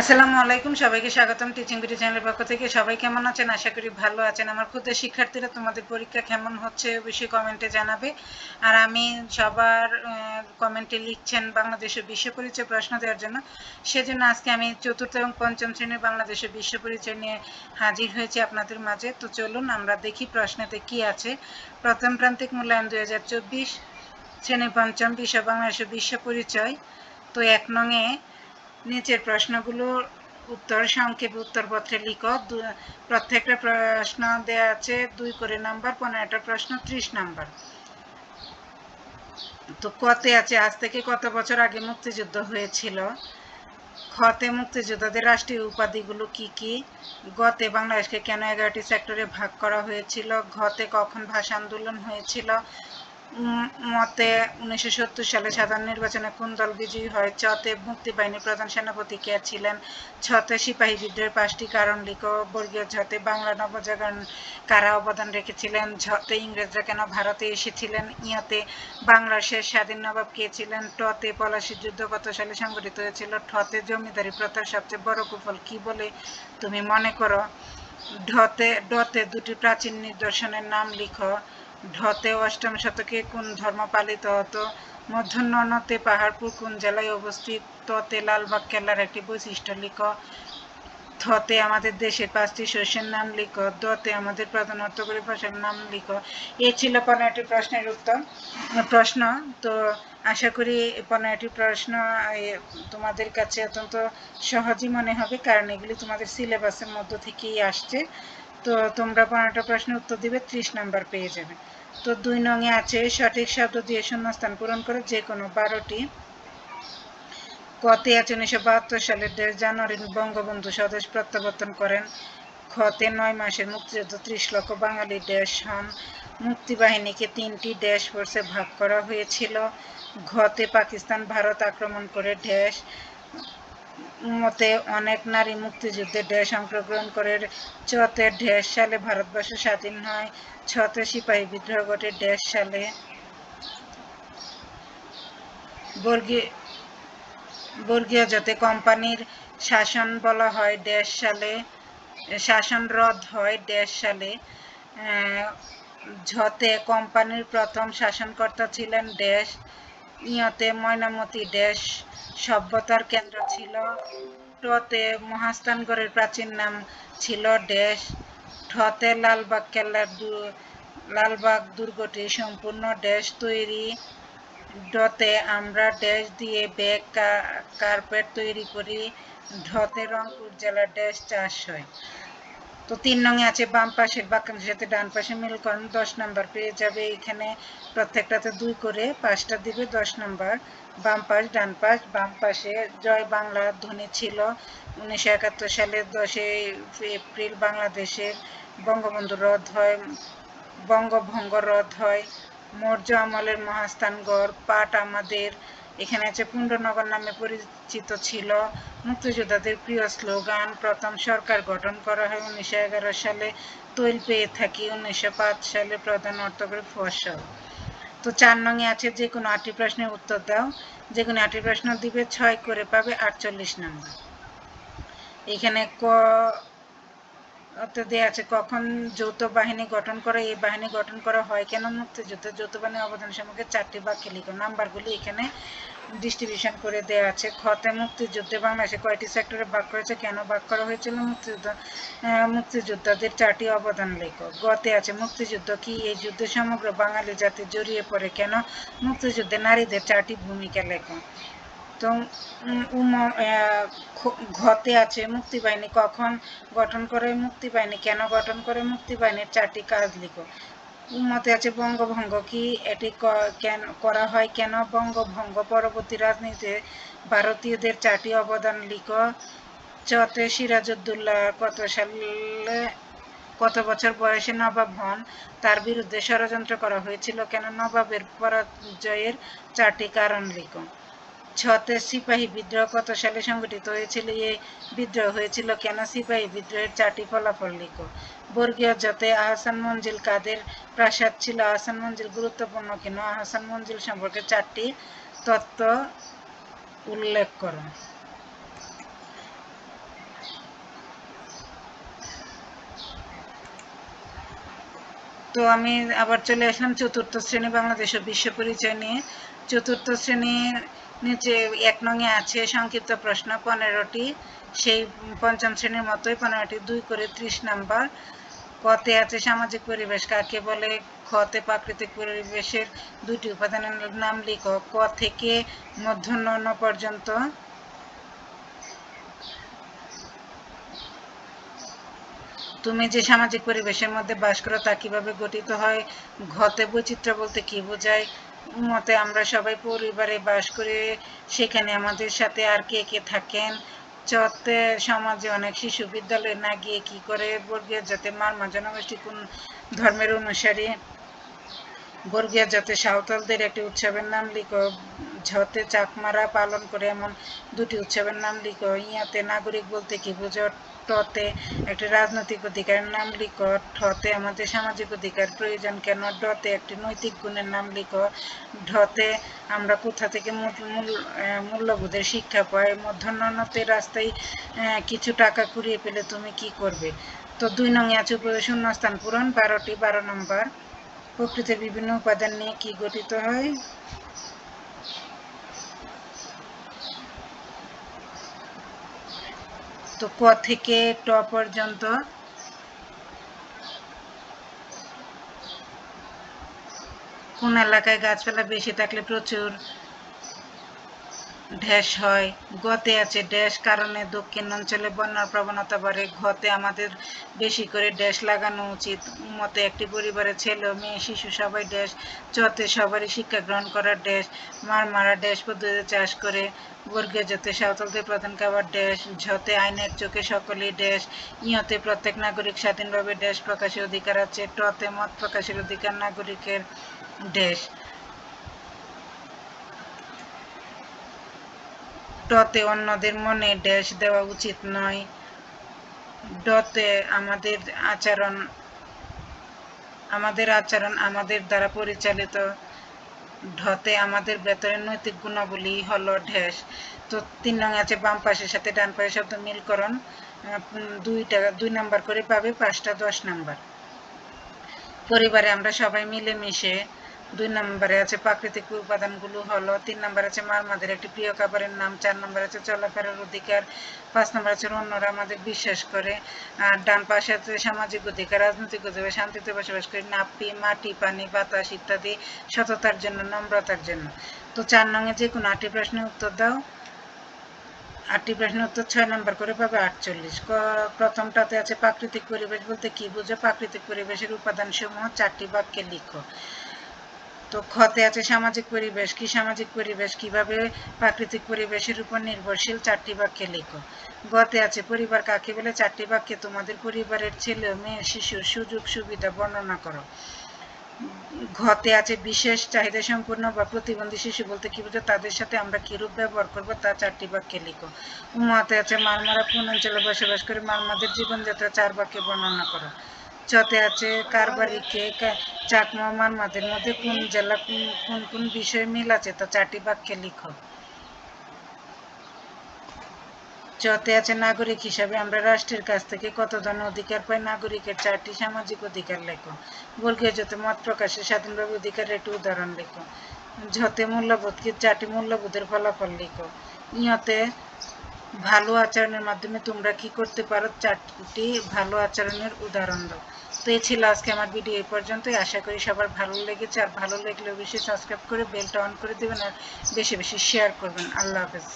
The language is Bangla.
আসসালামু আলাইকুম, সবাইকে স্বাগতম টিচিং বিটি চ্যানেলের পক্ষ থেকে। সবাই কেমন আছেন? আশা করি ভালো আছেন। আমার ক্ষুদ্র শিক্ষার্থীরা তোমাদের পরীক্ষা কেমন হচ্ছে অবশ্যই কমেন্টে জানাবে। আর আমি সবার কমেন্টে লিখছেন বাংলাদেশের বিশ্ব পরিচয় প্রশ্ন দেওয়ার জন্য। সেজন্য আজকে আমি চতুর্থ এবং পঞ্চম শ্রেণির বাংলাদেশের বিশ্ব পরিচয় নিয়ে হাজির হয়েছি আপনাদের মাঝে। তো চলুন আমরা দেখি প্রশ্নেতে কি আছে। প্রথম প্রান্তিক মূল্যায়ন দুই হাজার চব্বিশ, শ্রেণি পঞ্চম বিশ্ব বাংলাদেশের বিশ্ব পরিচয়। তো এক নঙে নিচের প্রশ্নগুলোর উত্তর সংক্ষেপে উত্তরপত্রে লিখো। প্রত্যেকটা প্রশ্ন দেওয়া আছে দুই করে নাম্বার, পনেরোটা প্রশ্ন, ত্রিশ নাম্বার। তো কতে আছে? আজ থেকে কত বছর আগে মুক্তিযুদ্ধ হয়েছিল? খতে মুক্তিযোদ্ধাদের রাষ্ট্রীয় উপাধিগুলো কি কি? গতে বাংলাদেশকে কেন এগারোটি সেক্টরে ভাগ করা হয়েছিল? ঘতে কখন ভাষা আন্দোলন হয়েছিল? মতে উনিশশো সত্তর সালে সাধারণ নির্বাচনে কোন দল বিজয়ী হয়? চতে মুক্তিবাহিনীর প্রধান সেনাপতি কে ছিলেন? ছতে সিপাহী বিদ্রোহের পাঁচটি কারণ লিখ। বর্গীয় ঝতে বাংলা নবজাগরণ কারা অবদান রেখেছিলেন? ঝতে ইংরেজরা কেন ভারতে এসেছিলেন? ইয়তে বাংলার শেষ স্বাধীন নবাব কে ছিলেন? টতে পলাশি যুদ্ধ কত সালে সংগঠিত হয়েছিল? ঠতে জমিদারি প্রথার সবচেয়ে বড় কুফল কি বলে তুমি মনে করো? ঢতে, ডতে দুটি প্রাচীন নিদর্শনের নাম লিখো। ঢতে অষ্টম শতকে কোন ধর্ম পালিত হতো? মধ্যাহ্নতে পাহাড়পুর কোন জেলায় অবস্থিত? ততে লালবাগ কেল্লার একটি বৈশিষ্ট্য লিখ। থতে আমাদের দেশের পাঁচটি শস্যের নাম লিখো। দতে আমাদের প্রধান অর্থকরী ফসলের নাম লিখ। এ ছিল পনেরোটি প্রশ্নের উত্তর। প্রশ্ন, তো আশা করি পনেরোটি প্রশ্ন তোমাদের কাছে অত্যন্ত সহজই মনে হবে, কারণ এগুলি তোমাদের সিলেবাসের মধ্য থেকেই আসছে। তো তোমরা পনেরোটা প্রশ্নের উত্তর দিবে, ত্রিশ নাম্বার পেয়ে যাবে। তো দুই নঙে আছে, সঠিক শব্দ দিয়ে শূন্যস্থান পূরণ করে, যে কোনো বারোটি। কতে আছে উনিশশো বাহাত্তর সালের দেড় জানুয়ারি, বঙ্গবন্ধু স্বদেশ প্রত্যাবর্তন করেন। খতে নয় মাসের মুক্তিযুদ্ধ, ত্রিশ লক্ষ বাঙালি দেশ হন। মুক্তিবাহিনীকে তিনটি দেশ ফোর্সে ভাগ করা হয়েছিল। ঘতে পাকিস্তান, ভারত আক্রমণ করে দেশ। মতে অনেক নারী মুক্তিযুদ্ধে দেশ অংশগ্রহণ করে চতে ঢেস সালে ভারতবর্ষ স্বাধীন হয়, ছতে সিপাহী বিদ্রোহ ঘটে দেশ সালে। বর্গীয় বর্গীয় কোম্পানির শাসন বলা হয় দেশ সালে, শাসন রদ হয় দেশ সালে। ঝতে কোম্পানির প্রথম শাসনকর্তা ছিলেন দেশ ইয়তে ময়নামতি দেশ সভ্যতার কেন্দ্র ছিল। টতে মহাস্থানগড়ের প্রাচীন নাম ছিল দেশ। ঠতে লালবাগ কেল্লার লালবাগ দুর্গটি সম্পূর্ণ দেশ তৈরি। ডতে আমরা ড্যাশ দিয়ে ব্যাগ কার্পেট তৈরি করি। ঢতে রংপুর জেলার ড্যাশ চাষ হয় তো তিন নঙে আছে, বাম পাশের বাক্যাংশের সাথে ডান পাশে মিল করেন, দশ নাম্বার পেয়ে যাবে এখানে প্রত্যেকটাতে দুই করে, পাঁচটা দিবে দশ নাম্বার, বাম পাশ, ডান পাশ, বাম পাশে জয় বাংলা ধ্বনি ছিল উনিশশো একাত্তর সালের দশই এপ্রিল বাংলাদেশের বঙ্গবন্ধু রদ হয়, বঙ্গভঙ্গ রদ হয়, মৌর্য আমলের মহাস্থানগড় পাট আমাদের এখানে আছে পুণ্ডনগর নামে পরিচিত ছিল। মুক্তিযোদ্ধাদের প্রিয় স্লোগান, প্রথম সরকার গঠন করা হয় উনিশশো এগারো সালে, তৈল পেয়ে থাকি উনিশশো পাঁচ সালে প্রধান অর্থকরী ফসল। তো চার নঙে আছে, যে কোনো আটটি প্রশ্নের উত্তর দাও। যে কোনো আটটি প্রশ্ন দিবে, ছয় করে পাবে আটচল্লিশ নম্বর। এখানে ক দেওয়া আছে, কখন যৌথ বাহিনী গঠন করা, এই বাহিনী গঠন করা হয় কেন? মুক্তিযুদ্ধে, যৌথ বাহিনীর অবদান সম্পর্কে চারটি বাক্যে লিখো। নাম্বারগুলি এখানে ডিস্ট্রিবিউশন করে দেওয়া আছে। খতে মুক্তিযুদ্ধে বাংলাদেশে কয়টি সেক্টরে ভাগ করেছে, কেন ভাগ করা হয়েছিল মুক্তিযুদ্ধ? মুক্তিযোদ্ধাদের চারটি অবদান লেখো। গতে আছে, মুক্তিযুদ্ধ কি? এই যুদ্ধে সমগ্র বাঙালি জাতি জড়িয়ে পড়ে কেন? মুক্তিযুদ্ধে নারীদের চারটি ভূমিকা লেখো। তো ঘতে আছে মুক্তিবাহিনী কখন গঠন করে মুক্তিবাহিনী কেন গঠন করে মুক্তিবাহিনীর চারটি কাজ লিখো। উন্মতে আছে বঙ্গভঙ্গ। কি এটি কেন, করা হয় কেন? বঙ্গভঙ্গ। পরবর্তী রাজনীতিতে ভারতীয়দের চারটি অবদান লিখো। চতে সিরাজউদ্দৌলা কত সালে, কত বছর বয়সে নবাব হন? তার বিরুদ্ধে ষড়যন্ত্র করা হয়েছিল কেন? নবাবের পরাজয়ের চারটি কারণ লিখো। ছতে সিপাহী বিদ্রোহ কত সালে সংগঠিত হয়েছিল? এ বিদ্রোহ হয়েছিল কেন সিপাহী বিদ্রোহের চারটি ফলাফল লিখো। বর্গীয় যতে আহসান মঞ্জিল কাদের প্রাসাদ ছিল? আহসান মঞ্জিল গুরুত্বপূর্ণ কেন? আহসান মঞ্জিল সম্পর্কে চারটি তত্ত্ব উল্লেখ করো। তো আমি আবার চলে আসলাম চতুর্থ শ্রেণি বাংলাদেশ বিশ্ব পরিচয় নিয়ে। চতুর্থ শ্রেণির নিচে এক নঙে আছে সংক্ষিপ্ত প্রশ্ন, পনেরোটি। সেই পঞ্চম শ্রেণির মতোই পনেরোটি, দুই করে ত্রিশ নাম্বার। কতে আছে সামাজিক পরিবেশ, কাকে বলে? খতে প্রাকৃতিক পরিবেশের দুটি উপাদানের নাম লিখো। ক থেকে মধ্যাহ্ন ন পর্যন্ত। তুমি যে সামাজিক পরিবেশের মধ্যে বাস করো, তা কীভাবে গঠিত হয়? ঘতে বৈচিত্র্য বলতে কি বোঝায়? মতে আমরা সবাই পরিবারে বাস করে সেখানে আমাদের সাথে আর কে কে থাকেন? চতে সমাজে অনেক শিশু বিদ্যালয়ে না গিয়ে কি করে বর্গীয় যাতে মারমা জনগোষ্ঠী কোন ধর্মের অনুসারী? বর্গীয় জাতে সাঁওতালদের একটি উৎসবের নাম লিখো। ঝতে চাকমারা পালন করে এমন দুটি উৎসবের নাম লিখো। ইয়াতে নাগরিক বলতে কি বুঝো? টতে একটি রাজনৈতিক অধিকারের নাম লিখো। ঠতে আমাদের সামাজিক অধিকার, প্রয়োজন কেন? ডতে একটি নৈতিক গুণের নাম লিখো। ঢতে আমরা কোথা থেকে মূল্যবোধের শিক্ষা পাই? মধ্যাহ্নতে রাস্তায় কিছু টাকা কুড়িয়ে পেলে তুমি কি করবে? তো দুই নং আছে শূন্যস্থান পূরণ, বারোটি বারো নম্বর। প্রকৃতির বিভিন্ন উপাদান নিয়ে কি গঠিত হয়? তো ক থেকে ট পর্যন্ত? কোন এলাকায় গাছপালা বেশি থাকলে প্রচুর ঢ্যাস হয়। গতে আছে ড্যাশ কারণে দক্ষিণ অঞ্চলে বন্যার প্রবণতা বাড়ে। ঘতে আমাদের বেশি করে ড্যাশ লাগানো উচিত। মতে একটি পরিবারের ছেলে মেয়ে, শিশু সবাই ড্যাশ চতে সবারই শিক্ষা গ্রহণ করার ড্যাশ মার মারা ড্যাশ পদ্ধতিতে চাষ করে। বর্গীয় যাতে সাঁওতালদের প্রধান খাবার ড্যাশ, ঝতে আইনের চোখে সকলেই ড্যাশ, ইয়তে প্রত্যেক নাগরিক স্বাধীনভাবে ড্যাশ প্রকাশের অধিকার আছে, টতে মত প্রকাশের অধিকার নাগরিকের ড্যাশ। ডতে অন্যদের মনে ড্যাশ দেওয়া উচিত নয়। ডতে আমাদের আচরণ আমাদের আচরণ আমাদের দ্বারা পরিচালিত। ঢতে আমাদের ভেতরে নৈতিক গুণাবলী হলো ঢ্যাস তো তিন নং আছে, বাম পাশের সাথে ডান পাশের শব্দ মিলকরণ দুইটা, দুই নাম্বার করে পাবে, পাঁচটা দশ নাম্বার। পরিবারে আমরা সবাই মিলে মিশে দুই নম্বরে আছে প্রাকৃতিক উপাদানগুলো হলো, তিন নম্বর আছে মারমাদের একটি প্রিয় খাবারের নাম, চার নম্বর আছে চলাফেরার অধিকার, পাঁচ নম্বর আছে অন্যরা আমাদের বিশ্বাস করে। আর ডান পাশে আছে সামাজিক অধিকার, রাজনৈতিক অধিকার, শান্তিতে বসবাস করি, নাপি, মাটি, পানি, বাতাস ইত্যাদি সততার জন্য, নম্রতার জন্য। তো চার নঙে যে কোনো আটটি প্রশ্নের উত্তর দাও। আটটি প্রশ্নের উত্তর ছয় নম্বর করে পাবে আটচল্লিশ। প্রথমটাতে আছে প্রাকৃতিক পরিবেশ বলতে কি বুঝো? প্রাকৃতিক পরিবেশের উপাদান সমূহ চারটি বাক্যে লিখো। তো খতে আছে সামাজিক পরিবেশ, কি সামাজিক পরিবেশ, কীভাবে প্রাকৃতিক পরিবেশের উপর নির্ভরশীল চারটি বাক্যে লেখো। গতে আছে পরিবার কাকে বলে? চারটি বাক্যে তোমাদের পরিবারের ছেলে, মেয়ে শিশুর সুযোগ, সুবিধা বর্ণনা করো। ঘতে আছে বিশেষ চাহিদা সম্পূর্ণ বা প্রতিবন্ধী শিশু বলতে কি বুঝো তাদের সাথে আমরা কিরূপ ব্যবহার করব তা চারটি বাক্যে লিখো। উমাতে আছে মারমারা কোন পূর্ণাঞ্চলে বসবাস করে মারমাদের জীবনযাত্রা চার বাক্যে বর্ণনা করো। চতে আছে কারবারিকে চাকমা মারমাদের মধ্যে কোন জেলা, কোন কোন বিষয়ে মিল আছে, তা চারটি বাক্যে লিখো। চতে আছে নাগরিক হিসাবে আমরা রাষ্ট্রের কাছ থেকে কত ধরনের অধিকার পাই, নাগরিকের চারটি সামাজিক অধিকার লেখো। বর্গীয় যতে মত প্রকাশের স্বাধীনভাবে অধিকারের একটি উদাহরণ লেখো। ঝতে মূল্যবোধ কি চারটি মূল্যবোধের ফলাফল লিখো। ইয়তে ভালো আচরণের মাধ্যমে তোমরা কি করতে পারো? চারটি ভালো আচরণের উদাহরণ দাও। তো এই ছিল আজকে আমার ভিডিও এই পর্যন্তই। আশা করি সবার ভালো লেগেছে। আর ভালো লাগলে অবশ্যই সাবস্ক্রাইব করে বেলটা অন করে দেবেন আর বেশি বেশি শেয়ার করবেন। আল্লাহ হাফেজ।